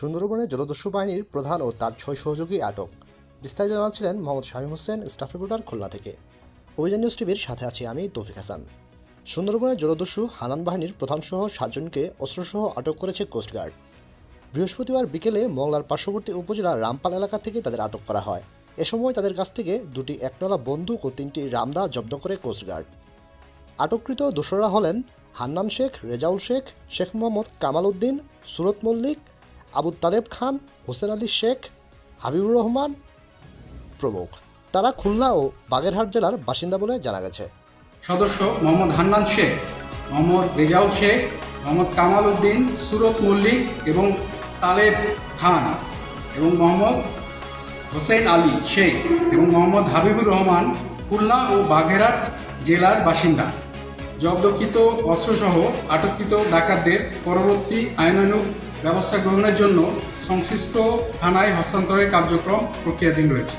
সুন্দরবনে জলদস্যু বাহিনীর প্রধান ও তার ছয় সহযোগী আটক। বিস্তারিত জানাচ্ছিলেন মোহাম্মদ শামীম হোসেন, স্টাফ রিপোর্টার খুলনা থেকে। অভিযান নিউজ টিভির সাথে আছি আমি তৌফিক হাসান। সুন্দরবনে জলদস্যু, হানান বাহিনীর প্রধানসহ সাতজনকে অস্ত্রসহ আটক করেছে কোস্টগার্ড বৃহস্পতিবার বিকেলে মংলার পার্শ্ববর্তী উপজেলার রামপাল এলাকা থেকে তাদের আটক করা হয়। এ সময় তাদের কাছ থেকে দুটি একতলা বন্দুক ও তিনটি রামদা জব্দ করে কোস্টগার্ড আটককৃত দোসররা হলেন হান্নান শেখ, রেজাউল শেখ শেখ মোহাম্মদ কামাল উদ্দিন, সুরত মল্লিক আবু তালেব খান, হোসেন আলী শেখ, হাবিবুর রহমান প্রমুখ। তারা খুলনা ও বাগেরহাট জেলার বাসিন্দা বলে জানা গেছে। সদস্য মোহাম্মদ হান্নান শেখ, মোহাম্মদ রেজাউল শেখ, মোহাম্মদ কামাল উদ্দিন, সুরত মল্লিক এবং তালেব খান এবং মোহাম্মদ হোসেন আলী শেখ এবং মোহাম্মদ হাবিবুর রহমান খুলনা ও বাগেরহাট জেলার বাসিন্দা। জব্দকৃত অস্ত্রসহ আটককৃত ডাকাতদের পরবর্তী আইনানুগ ব্যবস্থা গ্রহণের জন্য সংশ্লিষ্ট থানায় হস্তান্তরের কার্যক্রম প্রক্রিয়াধীন রয়েছে।